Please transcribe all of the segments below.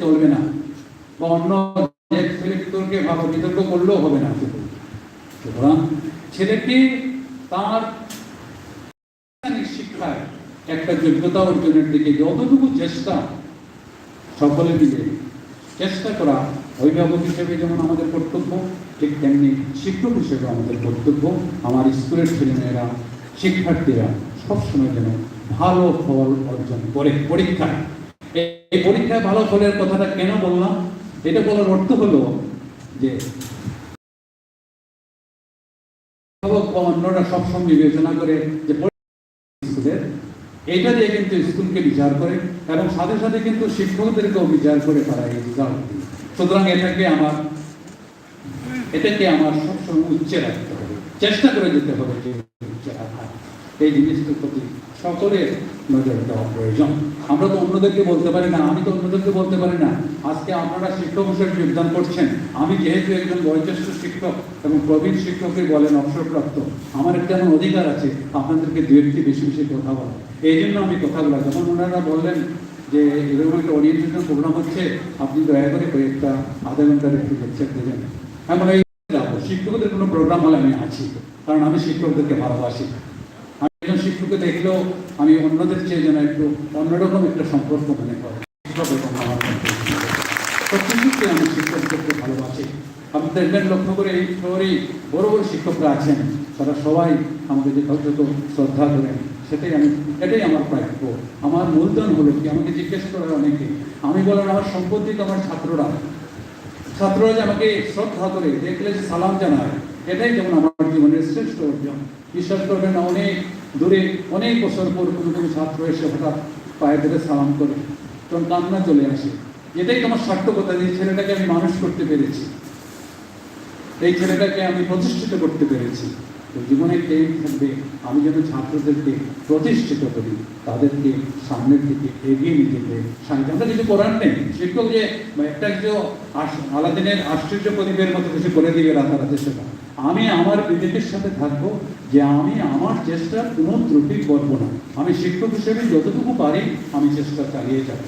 চলবে না। বা অন্য ছেলেকে ভালো বিতর্ক করলেও হবে না। সুতরাং ছেলেকে তার শিক্ষায় একটা যোগ্যতা অর্জনের দিকে যতটুকু চেষ্টা সকলে মিলে চেষ্টা করা অভিভাবক হিসেবে যেমন আমাদের কর্তব্য, ঠিক তেমনি শিক্ষক হিসেবে আমাদের কর্তব্য, আমার স্কুলের ছেলেমেয়েরা, শিক্ষার্থীরা সবসময় যেন ভালো ফল অর্জন করে পরীক্ষায়। এই- পরীক্ষায় ভালো ফলের কথাটা কেন বললাম? এটা বলার অর্থ হলো যে অন্যরা সবসময় বিবেচনা করে যে দিয়ে কিন্তু স্কুলকে বিচার করে এবং সাথে সাথে কিন্তু শিক্ষকদেরকেও বিচার করে তারা এই রেজাল্ট সুতরাং এটাকে আমার এটাকে আমার সবসময় উচ্চে রাখতে হবে। চেষ্টা করে যেতে হবে যে উচ্চে রাখা এই জিনিসটার প্রতি সকলের নজর প্রয়োজন। আমরা তো অন্যদেরকে বলতে পারি না, আমি তো অন্যদেরকে বলতে পারি না। আজকে আপনারা শিক্ষক হিসেবে যোগদান করছেন। আমি যেহেতু একজন বয়োজ্যেষ্ঠ শিক্ষক এবং প্রবীণ শিক্ষককে বলেন অবসরপ্রাপ্ত, আমার একটা এমন অধিকার আছে, আপনাদেরকে দু একটি বেশি বেশি কথা বলা এই জন্য আমি কথাগুলো, যখন ওনারা বললেন যে এরকম একটা ওরিয়েন্টেশন প্রোগ্রাম হচ্ছে, আপনি দয়া করে কয়েকটা আধা ঘণ্টার একটু লেকচার দেবেন এমন এই যাব শিক্ষকদের কোনো প্রোগ্রাম হলে আমি আছি। কারণ আমি শিক্ষকদেরকে ভালোবাসি। একজন শিক্ষককে দেখলেও আমি অন্যদের চেয়ে যেন একটু অন্যরকম একটা সম্পর্ক মনে করি শিক্ষক আমি শিক্ষকদেরকে ভালোবাসি? আপনি দেখবেন লক্ষ্য করে এই শহরেই বড় বড় শিক্ষকরা আছেন, তারা সবাই আমাকে যে যত শ্রদ্ধা করেন, সেটাই আমি, এটাই আমার প্রাপ্য। আমার মূলধন হলো কি? আমাকে জিজ্ঞেস করার অনেকে। আমি বলেন, আমার সম্পত্তি তো আমার ছাত্ররা। ছাত্ররা যে আমাকে শ্রদ্ধা করে, দেখলে সালাম জানায় এটাই যেমন আমার জীবনের শ্রেষ্ঠ অর্জন বিশ্বাস করবেন অনেক দূরে, অনেক বছর পর কোনো কোনো ছাত্র এসে হঠাৎ পায়ে ধরে সালাম করে, তখন কান্না চলে আসে। এটাই তোমার সার্থকতা, যে ছেলেটাকে আমি মানুষ করতে পেরেছি। এই ছেলেটাকে আমি প্রতিষ্ঠিত করতে পেরেছি। তো জীবনে এই থাকবে? আমি যেন ছাত্রদেরকে প্রতিষ্ঠিত করি, তাদেরকে সামনের দিকে এগিয়ে নিয়ে যেতে সাহায্য আমরা কিছু করার নেই। শিক্ষক যে, একটা যে আলাদিনের আশ্চর্য প্রদীপের মতো কিছু করে দিবে রাতারাতি সেটা। আমি আমার বিবেকের সাথে থাকব যে আমি আমার চেষ্টার কোনো ত্রুটি করব না। আমি শিক্ষক হিসেবে যতটুকু পারি আমি চেষ্টা চালিয়ে যাব।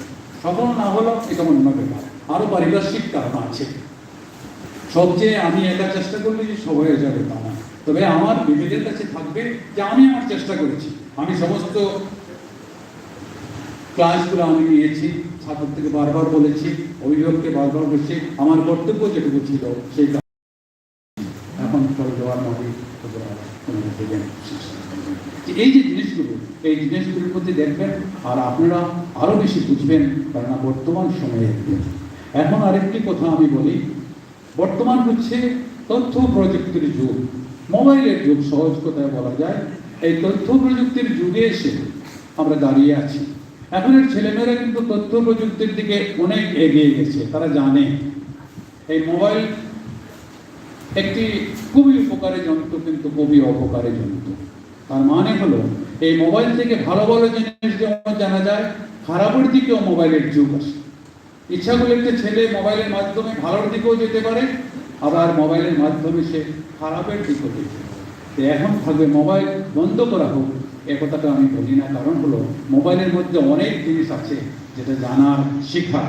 সফল না হলো এটা অন্য ব্যাপার। আরও পারিপার্শ্বিক কারণ আছে। সবচেয়ে আমি একা চেষ্টা করলে যে সব হয়ে যাবে তা না। তবে আমার বিবেকের কাছে থাকবে যে আমি আমার চেষ্টা করেছি। আমি সমস্ত ক্লাসগুলো আমি নিয়েছি ছাত্র থেকে বারবার বলেছি, অভিভাবককে বারবার বলছি, আমার কর্তব্য যেটুকু ছিল সেই দেওয়ার মধ্যে এই যে জিনিসগুলো, এই জিনিসগুলোর প্রতি দেখবেন, আর আপনারা আরও বেশি বুঝবেন, কেননা বর্তমান সময়ে এখন আরেকটি কথা আমি বলি, বর্তমান হচ্ছে তথ্য প্রযুক্তির যুগ। মোবাইলের যুগ সহজ কথায় বলা যায়। এই তথ্য প্রযুক্তির যুগে এসে আমরা দাঁড়িয়ে আছি। এখনের ছেলেমেয়েরা কিন্তু তথ্য প্রযুক্তির দিকে অনেক এগিয়ে গেছে, তারা জানে। এই মোবাইল একটি খুবই উপকারী যন্ত্র কিন্তু খুবই অপকারী যন্ত্র তার মানে হলো, এই মোবাইল থেকে ভালো ভালো জিনিস যেমন জানা যায়, খারাপের দিকেও মোবাইলের যুগ আসে। ইচ্ছা করলে একটা ছেলে মোবাইলের মাধ্যমে ভালোর দিকেও যেতে পারে, আবার মোবাইলের মাধ্যমে সে খারাপের দিকেও যেতে পারে। এখন থাকবে মোবাইল বন্ধ করা হোক, এ কথাটা আমি বলি না। কারণ হলো, মোবাইলের মধ্যে অনেক জিনিস আছে যেটা জানার, শেখার।